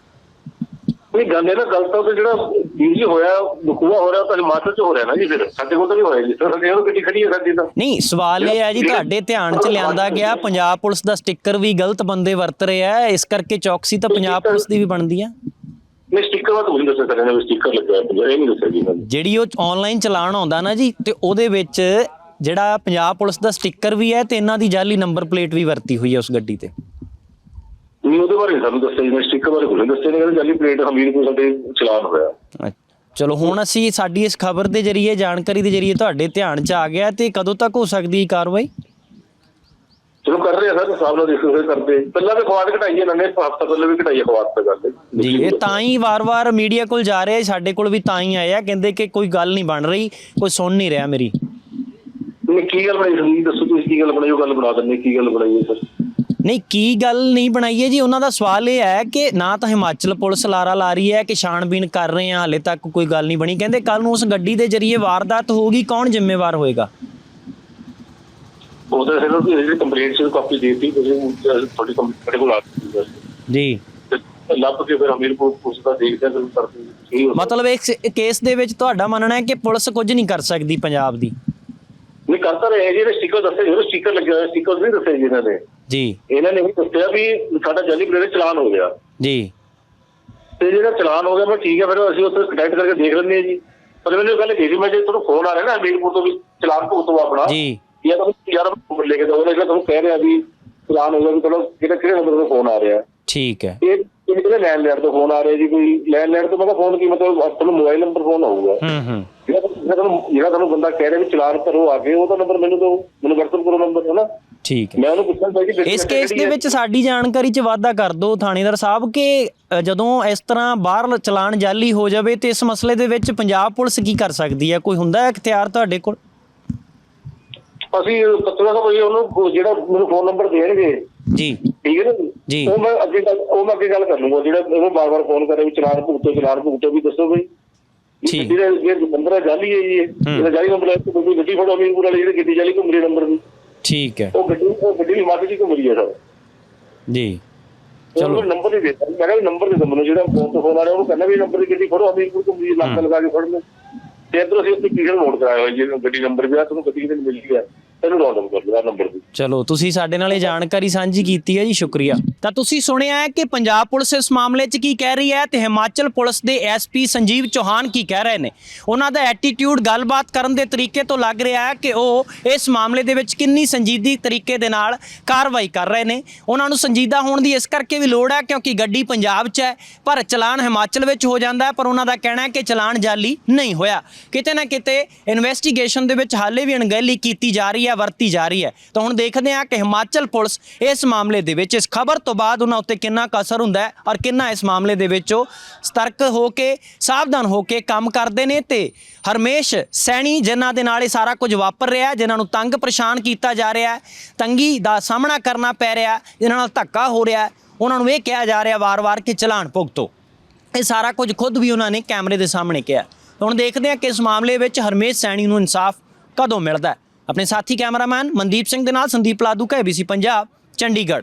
ਇਹ ਗੱਲ ਇਹ ਨਾ ਗੱਲ ਤਾਂ ਜਿਹੜਾ ਬਿਜਲੀ ਹੋਇਆ ਬਖੂਆ ਹੋ ਰਿਹਾ ਤਾਂ ਹਿਮਾਚਲ ਚ ਹੋ ਰਿਹਾ ਨਾ ਜੀ ਫਿਰ। ਸਾਡੇ ਕੋਲ ਤਾਂ ਨਹੀਂ ਹੋਇਆ ਜੀ। ਸਰ ਸਾਡੇ ਉਹ ਗੱਡੀ ਖੜੀ ਹੈ ਸਾਡੀ ਤਾਂ। ਨਹੀਂ ਸਵਾਲ ਇਹ ਹੈ ਜੀ ਤੁਹਾਡੇ ਧਿਆਨ 'ਚ ਲਿਆਂਦਾ ਗਿਆ ਪੰਜਾਬ ਪੁਲਿਸ ਦਾ ਸਟicker ਵੀ ਗਲਤ ਬੰਦੇ ਵਰਤ ਰਹੇ ਆ ਇਸ ਕਰਕੇ ਚੌਕਸੀ ਤਾਂ ਪੰਜਾਬ ਪੁਲਿਸ ਦੀ ਵੀ ਬਣਦੀ ਆ। ਨਹੀਂ ਸਟicker ਦਾ ਤੁਸੀਂ ਦੱਸਿਆ ਸਰ ਵੀ ਸਟicker ਲੱਗਿਆ ਇਹ ਨਹੀਂ ਦੱਸਿਆ ਜੀ ਨੇ। ਜਿਹੜੀ ਉਹ ਆਨਲਾਈਨ ਚਲਾਨ ਆਉਂਦਾ ਨਾ ਜੀ ਤੇ ਉਹਦੇ ਵਿੱਚ ਜਿਹੜਾ ਪੰਜਾਬ ਪੁਲਿਸ ਦਾ ਸਟicker ਵੀ ਹੈ ਤੇ ਇਹਨਾਂ ਦੀ ਜਾਲੀ ਨੰਬਰ ਪਲੇਟ ਵੀ ਵਰਤੀ ਹੋਈ ਹੈ ਉਸ ਗੱਡੀ ਤੇ। ਨਹੀਂ ਉਹਦੇ ਬਾਰੇ ਸਾਨੂੰ ਦੱਸਿਆ ਸਟicker ਬਾਰੇ ਕੁਝ ਦੱਸਿਆ ਨਹੀਂ ਕਹਿੰਦੇ ਜਲੀ ਪਲੇਟ ਹਮੀਰਪੁਰ ਸਾਡੇ ਚਲਾਨ ਹੋਇਆ। ਚਲੋ ਹੁਣ ਅਸੀਂ ਸਾਡੀ ਇਸ ਖਬਰ ਦੇ ਜਰੀਏ ਜਾਣਕਾਰੀ ਦੇ ਜਰੀਏ ਤੁਹਾਡੇ ਧਿਆਨ 'ਚ ਆ ਗਿਆ ਤੇ ਕਦੋਂ ਤੱਕ ਹੋ ਸਕਦੀ ਕਾਰਵਾਈ? ਚਲੋ ਕਰ ਰਹੇ ਆ ਸਰ ਹਿਸਾਬ ਨਾਲ ਦੇਖੋ ਫਿਰ ਕਰਦੇ। ਪਹਿਲਾਂ ਵੀ ਖਵਾਦ ਘਟਾਈ ਇਹਨਾਂ ਨੇ ਹਫਤਾ ਪਹਿਲਾਂ ਵੀ ਘਟਾਈ ਖਵਾਦ ਤੇ ਕਰਦੇ ਜੀ ਇਹ ਤਾਂ ਹੀ ਵਾਰ-ਵਾਰ ਮੀਡੀਆ ਕੋਲ ਜਾ ਰਿਹਾ ਸਾਡੇ ਕੋਲ ਵੀ ਤਾਂ ਹੀ ਆਇਆ ਕਹਿੰਦੇ ਕਿ ਕੋਈ ਗੱਲ ਨਹੀਂ ਬਣ ਰਹੀ ਕੋਈ ਸੁਣ ਨਹੀਂ ਰਿਹਾ ਮੇਰੀ। ਨਹੀਂ ਕੀ ਗੱਲ ਬਣਾਈ ਸੀ ਦੱਸੋ ਤੁਸੀਂ ਕੀ ਗੱਲ ਬਣਾਈ ਉਹ ਗੱਲ ਬਣਾ ਦਿੰਦੇ ਕੀ ਗੱਲ ਬਣਾਈ ਹੈ ਸਰ? ਨਹੀਂ ਕੀ ਗੱਲ ਨਹੀਂ ਬਣਾਈ ਹੈ ਜੀ? ਉਹਨਾਂ ਦਾ ਸਵਾਲ ਇਹ ਹੈ ਕਿ ਨਾ ਤਾਂ ਹਿਮਾਚਲ ਪੁਲਿਸ ਲਾਰਾ ਲਾ ਰਹੀ ਹੈ ਕਿ ਛਾਣਬੀਨ ਕਰ ਰਹੇ ਆ ਹਾਲੇ ਤੱਕ ਕੋਈ ਗੱਲ ਨਹੀਂ ਬਣੀ। ਕਹਿੰਦੇ ਕੱਲ ਨੂੰ ਉਸ ਗੱਡੀ ਦੇ ਜਰੀਏ ਵਾਰਦਾਤ ਹੋਊਗੀ ਕੌਣ ਜ਼ਿੰਮੇਵਾਰ ਹੋਏਗਾ? ਉਹ ਤਾਂ ਸਿਰ ਤੁਸੀਂ ਜਿਹੜੀ ਕੰਪਲੇਂਟ ਸੀ ਕਾਪੀ ਦੇ ਦਿੱਤੀ ਤੁਸੀਂ ਤੁਹਾਡੀ ਕੰਪਨੀ ਕੋਲ ਆ ਜੀ। ਲੱਭ ਕੇ ਫਿਰ ਹਮੀਰਪੁਰ ਪੁਲਿਸ ਦਾ ਦੇਖਦੇ ਆ ਫਿਰ ਕਰਦੇ। ਮਤਲਬ ਇਸ ਕੇਸ ਦੇ ਵਿੱਚ ਤੁਹਾਡਾ ਮੰਨਣਾ ਹੈ ਕਿ ਪੁਲਿਸ ਕੁਝ ਨਹੀਂ ਕਰ ਸਕਦੀ ਪੰਜਾਬ ਦੀ? ਨਹੀਂ ਕਰਤਾ ਰਹੇ ਜਿਹੜੇ ਸਟicker ਦੱਸੇ ਜਿਹੜੇ ਸਟicker ਲੱਗਿਆ ਹੋਇਆ ਸਟicker ਨਹੀਂ ਦੱਸੇ ਜੀ ਇਹਨਾਂ ਨੇ। ਜੀ। ਇਹਨਾਂ ਨੇ ਵੀ ਦੱਸਿਆ ਵੀ ਸਾਡਾ ਜਲੀ ਪਲੇਟ ਚਲਾਨ ਹੋ ਗਿਆ। ਜੀ। ਤੇ ਜਿਹੜਾ ਚਲਾਨ ਹੋ ਗਿਆ ਮੈਂ ਠੀਕ ਹੈ ਫਿਰ ਅਸੀਂ ਉੱਥੇ ਕੰਟੈਕਟ ਕਰਕੇ ਦੇਖ ਲੈਂਦੇ ਹਾਂ ਜੀ। ਪਰ ਮੈਨੂੰ ਇਹ ਗੱਲ ਕਹੀ ਸੀ ਮੈਂ ਜੇ ਤੁਹਾਨੂੰ ਫੋਨ ਆ ਰਿਹਾ ਨਾ ਹਮੀਰਪੁਰ ਤੋਂ ਵੀ ਚਲਾਨ ਭੁਗਤੋ ਆਪਣਾ। ਜੀ। ਯਾਰ ਤੁਹਾਨੂੰ ਯਾਰ ਲੈ ਕੇ ਦੋ ਉਹਨੇ ਤੁਹਾਨੂੰ ਕਹਿ ਰਿਹਾ ਵੀ ਚਲਾਨ ਹੋ ਗਿਆ ਵੀ ਚਲੋ ਕਿਹੜੇ ਕਿਹੜੇ ਨੰਬਰ ਤੋਂ ਫੋਨ ਆ ਰਿਹਾ। ਠੀਕ ਹੈ। ਇਹ ਇਹ ਕਿਹੜੇ ਲੈਂਡ ਲੈਣ ਤੋਂ ਫੋਨ ਆ ਰਿਹਾ ਜੀ? ਕੋਈ ਲੈਂਡ ਲੈਣ ਤੋਂ ਮੈਂ ਫੋਨ ਕੀ ਮਤਲਬ? ਤੁਹਾਨੂੰ ਮੋਬਾਈਲ ਨੰਬਰ ਫੋਨ ਆਊਗਾ। ਹੂੰ ਹੂੰ। ਜਿਹੜਾ ਤੁਹਾਨੂੰ ਜਿਹੜਾ ਤੁਹਾਨੂੰ ਬੰਦਾ ਕਹਿ ਰਿਹਾ ਵੀ ਚਲਾਨ ਕਰੋ ਆ ਕੇ ਉਹਦਾ ਨੰਬਰ ਮੈਨੂੰ ਦਿਓ। ਮੈਨੂੰ WhatsApp ਕਰੋ ਨੰਬਰ ਹੈ ਨਾ ਠੀਕ ਹੈ। ਮੈਂ ਉਹਨੂੰ ਪੁੱਛਣਾ ਚਾਹੀਦਾ ਕਿ ਇਸ ਕੇਸ ਦੇ। ਵਿੱਚ ਸਾਡੀ ਜਾਣਕਾਰੀ 'ਚ ਵਾਧਾ ਕਰ ਦਿਓ ਥਾਣੇਦਾਰ ਸਾਹਿਬ ਕਿ ਜਦੋਂ ਇਸ ਤਰ੍ਹਾਂ ਬਾਹਰ ਚਲਾਨ ਜਾਲੀ ਹੋ ਜਾਵੇ ਤੇ ਇਸ ਮਸਲੇ ਦੇ ਵਿੱਚ ਪੰਜਾਬ ਪੁਲਿਸ ਕੀ ਕਰ ਸਕਦੀ ਹੈ? ਕੋਈ ਹੁੰਦਾ ਹੈ ਇਖਤਿਆਰ ਤੁਹਾਡੇ ਕੋਲ? ਅਸੀਂ ਪੱਤਰਾ ਸਾਹਿਬ ਉਹਨੂੰ ਜਿਹੜਾ ਮੈਨੂੰ ਫੋਨ ਨੰਬਰ ਦੇਣਗੇ ਜੀ। ਠੀਕ ਹੈ ਜੀ। ਉਹ ਮੈਂ ਅੱਗੇ ਗੱਲ ਉਹ ਮੈਂ ਅੱਗੇ ਗੱਲ ਕਰ ਲੂੰਗਾ ਜਿਹੜਾ ਉਹਨੂੰ ਬਾਰ-ਬਾਰ ਫੋਨ ਕਰੇ ਵੀ ਚਲਾਨ ਭੁਗਤੋ ਚਲਾਨ ਭੁਗਤੋ ਵੀ ਦੱਸੋ ਬਈ ਠੀਕ। ਜਿਹੜਾ ਇਹ ਨੰਬਰ ਹੈ ਜਾਲੀ ਹੈ ਜੀ ਇਹ। ਜਿਹੜਾ ਜਾਲੀ ਨੰਬਰ ਹੈ ਤੇ ਕੋਈ ਗੱਡੀ ਫੜੋ ਅਮੀਰਪੁਰ ਵਾਲੀ ਜਿਹੜੀ ਗੱਡੀ ਜਾਲੀ ਘੁੰਮ ਰਹੀ ਨੰਬਰ ਦੀ। ਠੀਕ ਹੈ। ਉਹ ਗੱਡੀ ਉਹ ਗੱਡੀ ਦੀ ਮਾਫੀ ਜੀ ਘੁੰਮ ਰਹੀ ਹੈ ਸਰ। ਜੀ। ਚਲੋ। ਨੰਬਰ ਹੀ ਦੇ ਦਿੱਤਾ ਮੈਂ ਕਿਹਾ ਨੰਬਰ ਦੇ ਦਿਓ ਮੈਨੂੰ ਜਿਹੜਾ ਫੋਨ ਤੋਂ ਫੋਨ ਆ ਰਿਹਾ ਉਹਨੂੰ ਕਹਿੰਦਾ ਵੀ ਨੰਬਰ ਦੀ ਗੱਡੀ ਫੜੋ ਅਮੀਰਪੁਰ ਘੁੰਮ ਰਹੀ ਹੈ ਲੱਗ ਲਗਾ ਕੇ ਫੜਨ ਤੇ ਇੱਧਰ ਅਸੀਂ ਉੱਥੇ ਪੀਸ਼ਨ ਨੋਟ ਕਰਾਇਆ ਹੋਇਆ ਜੀ ਗੱਡੀ ਨੰਬਰ ਵੀ ਆ ਤੁਹਾਨੂੰ ਗੱਡੀ ਕਿਤੇ ਮਿਲ ਗਿਆ ਤੈਨੂੰ ਰੌਂਡ ਅਪ ਕਰ ਲਿਆ ਨੰਬਰ ਦੀ। ਚਲੋ, ਤੁਸੀਂ ਸਾਡੇ ਨਾਲ ਇਹ ਜਾਣਕਾਰੀ ਸਾਂਝੀ ਕੀਤੀ ਹੈ ਜੀ, ਸ਼ੁਕਰੀਆ। ਤਾਂ ਤੁਸੀਂ ਸੁਣਿਆ ਹੈ ਕਿ ਪੰਜਾਬ ਪੁਲਿਸ ਇਸ ਮਾਮਲੇ 'ਚ ਕੀ ਕਹਿ ਰਹੀ ਹੈ ਤੇ ਹਿਮਾਚਲ ਪੁਲਿਸ ਦੇ ਐਸਪੀ ਸੰਜੀਵ ਚੌਹਾਨ ਕੀ ਕਹਿ ਰਹੇ ਨੇ? ਉਹਨਾਂ ਦਾ ਐਟੀਟਿਊਡ ਗੱਲਬਾਤ ਕਰਨ ਦੇ ਤਰੀਕੇ ਤੋਂ ਲੱਗ ਰਿਹਾ ਹੈ ਕਿ ਉਹ ਇਸ ਮਾਮਲੇ ਦੇ ਵਿੱਚ ਕਿੰਨੀ ਸੰਜੀਦੀ ਤਰੀਕੇ ਦੇ ਨਾਲ ਕਾਰਵਾਈ ਕਰ ਰਹੇ ਨੇ। ਉਹਨਾਂ ਨੂੰ ਸੰਜੀਦਾ ਹੋਣ ਦੀ ਇਸ ਕਰਕੇ ਵੀ ਲੋੜ ਹੈ ਕਿਉਂਕਿ ਗੱਡੀ ਪੰਜਾਬ 'ਚ ਹੈ, ਪਰ ਚਲਾਨ ਹਿਮਾਚਲ ਵਿੱਚ ਹੋ ਜਾਂਦਾ ਹੈ, ਪਰ ਉਹਨਾਂ ਦਾ ਕਹਿਣਾ ਹੈ ਕਿ ਚਲਾਨ ਜਾਲੀ ਨਹੀਂ ਹੋਇਆ। ਕਿਤੇ ਨਾ ਕਿਤੇ ਇਨਵੈਸਟੀਗੇਸ਼ਨ ਦੇ ਵਿੱਚ ਹਾਲੇ ਵੀ ਅਣਗਹਿਲੀ ਕੀਤੀ ਜਾ ਰਹੀ ਹੈ। ਵਰਤੀ ਜਾ ਰਹੀ ਹੈ। ਤਾਂ ਹੁਣ ਦੇਖਦੇ ਹਾਂ ਕਿ ਹਿਮਾਚਲ ਪੁਲਿਸ ਇਸ ਮਾਮਲੇ ਦੇ ਵਿੱਚ ਇਸ ਖਬਰ ਤੋਂ ਬਾਅਦ ਉਹਨਾਂ ਉੱਤੇ ਕਿੰਨਾ ਕੁ ਅਸਰ ਹੁੰਦਾ ਹੈ ਔਰ ਕਿੰਨਾ ਇਸ ਮਾਮਲੇ ਦੇ ਵਿੱਚ ਉਹ ਸਤਰਕ ਹੋ ਕੇ ਸਾਵਧਾਨ ਹੋ ਕੇ ਕੰਮ ਕਰਦੇ ਨੇ ਤੇ ਹਰਮੇਸ਼ ਸੈਣੀ ਜਿਨ੍ਹਾਂ ਦੇ ਨਾਲ ਇਹ ਸਾਰਾ ਕੁਝ ਵਾਪਰ ਰਿਹਾ ਹੈ, ਜਿਨ੍ਹਾਂ ਨੂੰ ਤੰਗ ਪਰੇਸ਼ਾਨ ਕੀਤਾ ਜਾ ਰਿਹਾ ਹੈ ਤੰਗੀ ਦਾ ਸਾਹਮਣਾ ਕਰਨਾ ਪੈ ਰਿਹਾ ਹੈ, ਜਿਨ੍ਹਾਂ ਨਾਲ ਧੱਕਾ ਹੋ ਰਿਹਾ ਉਹਨਾਂ ਨੂੰ ਇਹ ਕਿਹਾ ਜਾ ਰਿਹਾ ਵਾਰ-ਵਾਰ ਕਿ ਚਲਾਨ ਭੁਗਤੋ। ਇਹ ਸਾਰਾ ਕੁਝ ਖੁਦ ਵੀ ਉਹਨਾਂ ਨੇ ਕੈਮਰੇ ਦੇ ਸਾਹਮਣੇ ਕਿਹਾ। ਹੁਣ ਦੇਖਦੇ ਹਾਂ ਕਿ ਇਸ ਮਾਮਲੇ ਵਿੱਚ ਹਰਮੇਸ਼ ਸੈਣੀ ਨੂੰ ਇਨਸਾਫ ਕਦੋਂ ਮਿਲਦਾ ਹੈ। ਆਪਣੇ ਸਾਥੀ ਕੈਮਰਾਮੈਨ ਮਨਦੀਪ ਸਿੰਘ ਦੇ ਨਾਲ ਸੰਦੀਪ ਲਾਦੂ ਕਾ ABC ਪੰਜਾਬ ਚੰਡੀਗੜ੍ਹ।